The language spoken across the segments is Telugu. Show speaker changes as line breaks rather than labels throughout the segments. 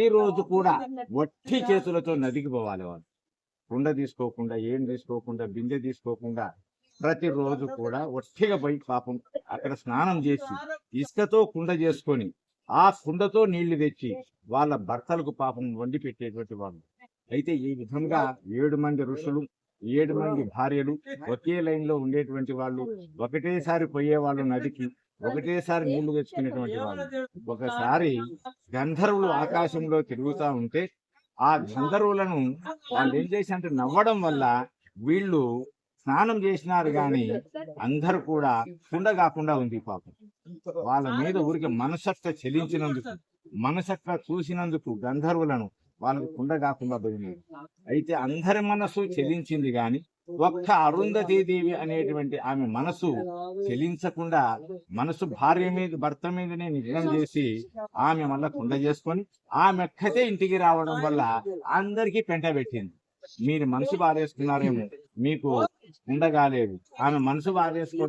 ప్రతిరోజు కూడా వట్టి చేతులతో నదికి పోవాలి వాళ్ళు కుండ తీసుకోకుండా ఏం తీసుకోకుండా బిందె తీసుకోకుండా ప్రతిరోజు కూడా ఒట్టిగా పోయి పాపం అక్కడ స్నానం చేసి ఇసుకతో కుండ చేసుకొని ఆ కుండతో నీళ్ళు తెచ్చి వాళ్ళ భర్తలకు పాపం వండి పెట్టేటువంటి వాళ్ళు. అయితే ఈ విధంగా ఏడు మంది ఋషులు ఏడు మంది భార్యలు ఒకే లైన్లో ఉండేటువంటి వాళ్ళు ఒకటేసారి పోయే వాళ్ళు నదికి ఒకటేసారి నీళ్ళు తెచ్చుకునేటువంటి వాళ్ళు. ఒకసారి గంధర్వులు ఆకాశంలో తిరుగుతా ఉంటే ఆ గంధర్వులను వాళ్ళు ఏం చేశారంటే నవ్వడం వల్ల వీళ్ళు స్నానం చేసినారు గాని అందరూ కూడా కుండ కాకుండా ఉంది పాపం. వాళ్ళ మీద ఊరికి మనసక్క చెలించినందుకు మనసక్క చూసినందుకు గంధర్వులను వాళ్ళకు కుండ కాకుండా పోయింది అయితే అందరి మనసు చెలించింది గాని ఒక్క అరుంధతి దేవి అనేటువంటి ఆమె మనసు చెలించకుండా మనసు భార్య మీద భర్త మీదనే నిజం చేసి ఆమె మళ్ళా కుండ చేసుకొని ఆమె ఒక్కతే ఇంటికి రావడం వల్ల అందరికీ పెంట పెట్టింది. మీరు మనసు బారేసుకున్నారేమో. మీకు ఉండగాలేదు ఆమె మనసు బారేసుకో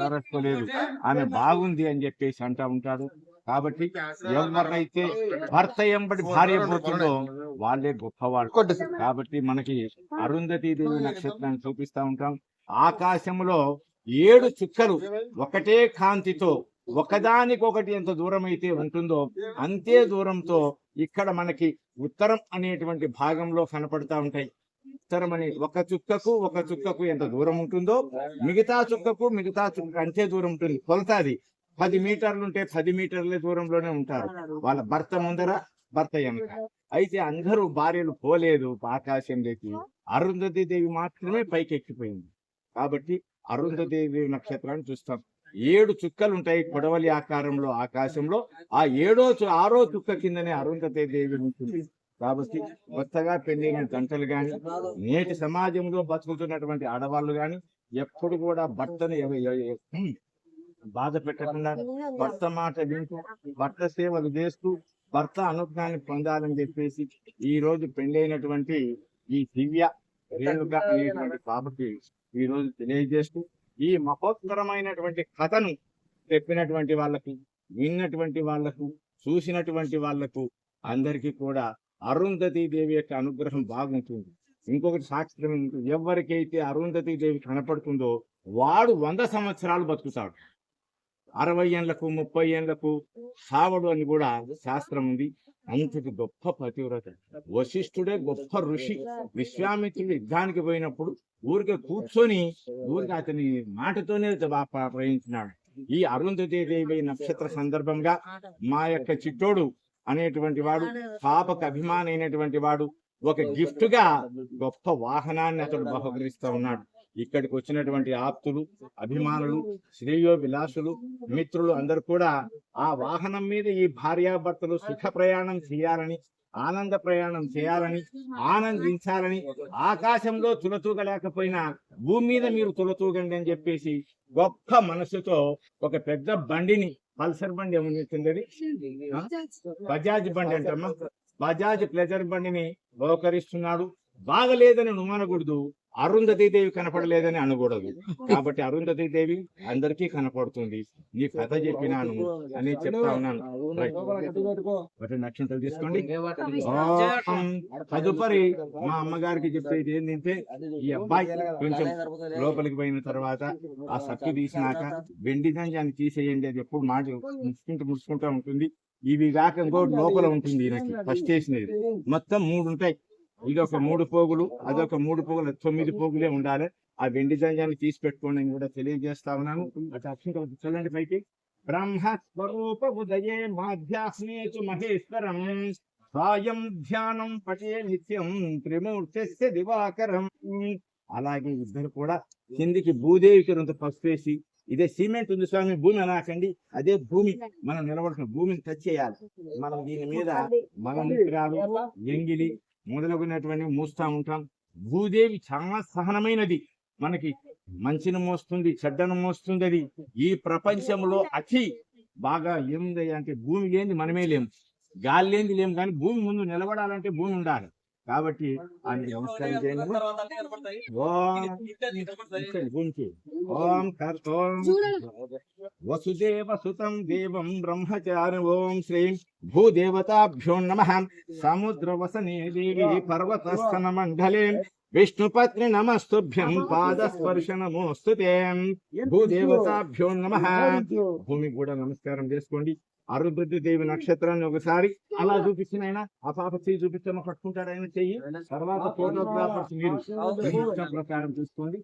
బారేసుకోలేదు ఆమె బాగుంది అని చెప్పేసి అంటా ఉంటాడు కాబట్టి ఎవరైతే భర్త ఎంబడి భార్య పోతుందో వాళ్ళే గొప్పవాళ్ళు. కాబట్టి మనకి అరుంధతి దేవి నక్షత్రాన్ని చూపిస్తా ఉంటాం. ఆకాశంలో ఏడు చుక్కలు ఒకటే కాంతితో ఒకదానికొకటి ఎంత దూరం అయితే ఉంటుందో అంతే దూరంతో ఇక్కడ మనకి ఉత్తరం అనేటువంటి భాగంలో కనపడతా ఉంటాయి. ఉత్తరం ఒక చుక్కకు ఒక చుక్కకు ఎంత దూరం ఉంటుందో మిగతా చుక్కకు మిగతా చుక్క అంతే దూరం ఉంటుంది. కొలత అది. పది మీటర్లు ఉంటే పది మీటర్ల దూరంలోనే ఉంటారు. వాళ్ళ భర్త ముందర భర్త వెనక. అయితే అందరూ భార్యలు పోలేదు ఆకాశంలోకి అరుంధతి దేవి మాత్రమే పైకి ఎక్కిపోయింది కాబట్టి అరుంధతి దేవి నక్షత్రాన్ని చూస్తాం. ఏడు చుక్కలు ఉంటాయి కొడవలి ఆకారంలో ఆకాశంలో. ఆ ఏడో చు- ఆరో చుక్క కిందనే అరుంధతి దేవి ఉంటుంది. కాబట్టి కొత్తగా పెళ్ళిన జంటలు కానీ నేటి సమాజంలో బతుకుతున్నటువంటి ఆడవాళ్ళు కానీ ఎప్పుడు కూడా భర్తను బాధ పెట్టకుండా భర్త మాట వింటూ భర్త సేవలు చేస్తూ భర్త అనుగ్రహాన్ని పొందాలని చెప్పేసి ఈ రోజు పెళ్ళైనటువంటి ఈ దివ్య రేణుగా అనేటువంటి కాబట్టి ఈ రోజు తెలియజేస్తూ ఈ మహోత్తరమైనటువంటి కథను చెప్పినటువంటి వాళ్ళకు విన్నటువంటి వాళ్ళకు చూసినటువంటి వాళ్ళకు అందరికీ కూడా దేవి యొక్క అనుగ్రహం బాగుంటుంది. ఇంకొకటి సాక్ష్యం ఎవరికైతే అరుంధతి దేవి కనపడుతుందో వాడు వంద సంవత్సరాలు బతుకుతాడు. అరవై ఏళ్ళకు ముప్పై ఏళ్ళకు సావడు అని కూడా శాస్త్రం ఉంది. అంతటి గొప్ప పతివ్రత. వశిష్ఠుడే గొప్ప ఋషి. విశ్వామిత్రుడు యుద్ధానికి పోయినప్పుడు ఊరికే కూర్చొని ఊరికి అతని మాటతోనే ప్రయించినాడు ఈ అరుంధతి దేవి నక్షత్ర సందర్భంగా మా యొక్క చిట్టోడు అనేటువంటి వాడు పాపకు అభిమాని అయినటువంటి వాడు ఒక గిఫ్ట్గా గొప్ప వాహనాన్ని అతడు బహుకరిస్తా ఉన్నాడు. ఇక్కడికి వచ్చినటువంటి ఆప్తులు అభిమానులు శ్రేయో విలాసులు మిత్రులు అందరూ కూడా ఆ వాహనం మీద ఈ భార్యాభర్తలు సుఖ ప్రయాణం చేయాలని ఆనంద ప్రయాణం చేయాలని ఆనందించాలని ఆకాశంలో తులతూగలేకపోయినా భూమి మీద మీరు తులతూగండి అని చెప్పేసి గొప్ప మనసుతో ఒక పెద్ద బండిని పల్సర్ బండి ఏముంది బజాజ్ బండి అంటమ్మా. బజాజ్. ప్లెజర్ బండిని బహుకరిస్తున్నాడు. బాగలేదని నువ్వనకూడదు అరుంధతి దేవి కనపడలేదని అనకూడదు. కాబట్టి అరుంధతి దేవి అందరికీ కనపడుతుంది. నీ కథ చెప్పినాను అని చెప్తా ఉన్నాను. నక్షత్రాలు తీసుకోండి. తదుపరి మా అమ్మగారికి చెప్పేది ఏంటంటే ఈ అబ్బాయి కొంచెం లోపలికి పోయిన తర్వాత ఆ సత్తు తీసినాక వెండి దంజాన్ని తీసేయండి అది ఎప్పుడు మాట ముసుకుంటూ ముసుకుంటూ ఉంటుంది. ఇవి కాక ఇంకోటి లోపల ఉంటుంది ఈయనకి. ఫస్ట్ వేసినది మొత్తం మూడు ఉంటాయి. ఇది ఒక మూడు పోగులు అదొక మూడు పోగులు తొమ్మిది పోగులే ఉండాలి. ఆ వెండి దంజాన్ని తీసి పెట్టుకోండి కూడా తెలియజేస్తా ఉన్నాను. చూడండి పైకి. బ్రహ్మ స్వరూప ఉదయే మాధ్యాస్నేచు మహేశ్వరం. సాయం ధ్యానం పటే నిత్యం త్రిమూర్తిస్య దివాకరం. అలాగే ఇద్దరు కూడా కిందికి భూదేవికి రొంత పసుపు వేసి ఇదే సిమెంట్ ఉంది స్వామి భూమి అనాకండి అదే భూమి మనం నిలబడుతున్న భూమిని టచ్ చేయాలి. మనం దీని మీద మలమూత్రాలు ఎంగిలి మొదలగునటువంటి మూస్తా ఉంటాం. భూదేవి చాలా సహనమైనది. మనకి మంచిని మోస్తుంది చెడ్డను మోస్తుంది అది ఈ ప్రపంచంలో అతి బాగా ఏముంది అంటే భూమి లేని మనమే లేము. గాలి లేని లేము కానీ భూమి ముందు నిలబడాలంటే భూమి ఉండాలి. కాబట్టి నమస్కారం చేయండి గురించి ఓం వసుదేవ సుతం దేవం బ్రహ్మచారి ఓం శ్రీ భూదేవతాభ్యో నమ. సముద్రవసనే దేవి పర్వతస్థన మండలే విష్ణుపత్ని నమస్తుభ్యం పాదస్పర్శనమోస్తు భూదేవతాభ్యో నమ. భూమికి కూడా నమస్కారం చేసుకోండి. అరుంధతి దేవి నక్షత్రాన్ని ఒకసారి అలా చూపించినైనా ఆ పాప చెయ్యి చూపించమని పట్టుకుంటాడు ఆయన చెయ్యి. తర్వాత ఫోటోగ్రాఫర్స్ మీరు ప్రకారం చూసుకోండి?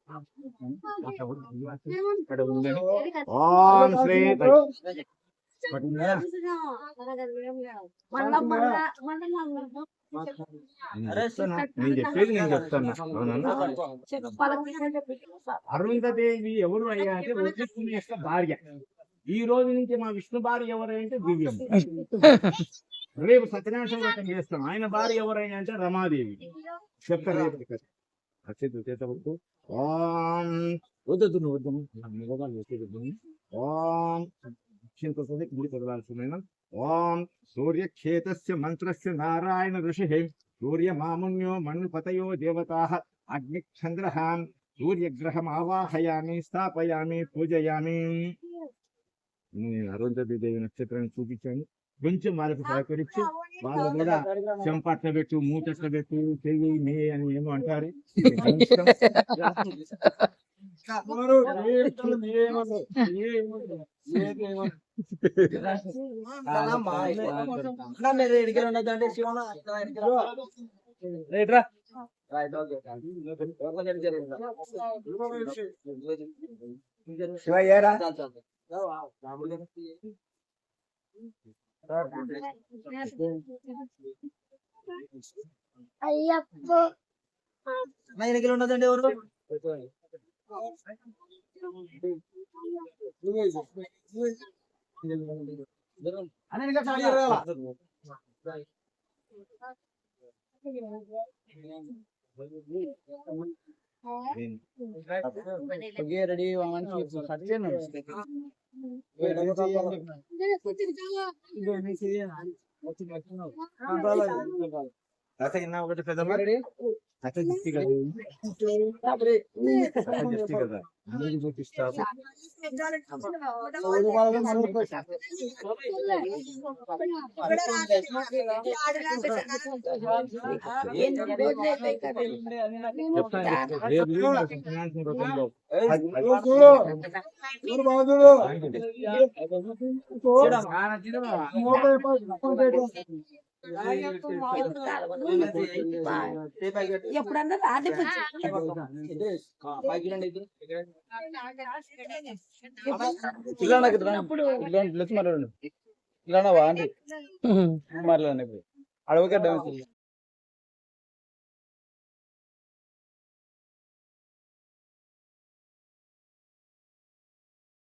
నేను చెప్పేది నేను చెప్తాను అరుంధదేవి ఎవరు అయ్యా అంటే భార్య. ఈ రోజు నుంచి మా విష్ణు భార్య ఎవరంటే దివ్యం? రేపు సత్యనారాయణ వ్రతం చేస్తాం. ఆయన భార్య ఎవరైనా అంటే రమాదేవి. చెప్తా రేపు ఇక్కడ. అచ్చేది చేతవరకు ఓం వద్దొద్దు నువ్వు వద్దు నా మొగగాలు చేసేది వద్దు. ఓం చింతతుంది గుడి చదవాల్సిన ఓం సూర్యక్షేతస్య మంత్రస్య నారాయణ ఋషి సూర్య మామున్యో మన్పతయో దేవతా అగ్నిచంద్రహాన్ సూర్యగ్రహం ఆవాహయామి స్థాపయామి పూజయామి. అరుంధతి దేవి నక్షత్రాన్ని చూపించాను. కొంచెం వాళ్ళకి సహకరించి వాళ్ళు కూడా చెంపట్ల పెట్టు మూటట్ల పెట్టు చెయ్యి మే అని ఏమో అంటారు. ఏమనరు, അയ്യപ്പോ എനിക്കിലും ഉണ്ടോ ഓരോ
അങ്ങനെ
ఎన్నికలు ఉన్నదండి ఎవరు
అని ఇంకా చాలు జరగాల.
రెడీ
ఒకటి పెద్దమ్మ కదా కదా అందరికి చెప్తాను
ఎప్పుడన్నా రాని
ఇలా వాండి మాట్లాడండి. ఇప్పుడు. అడవకడ్డ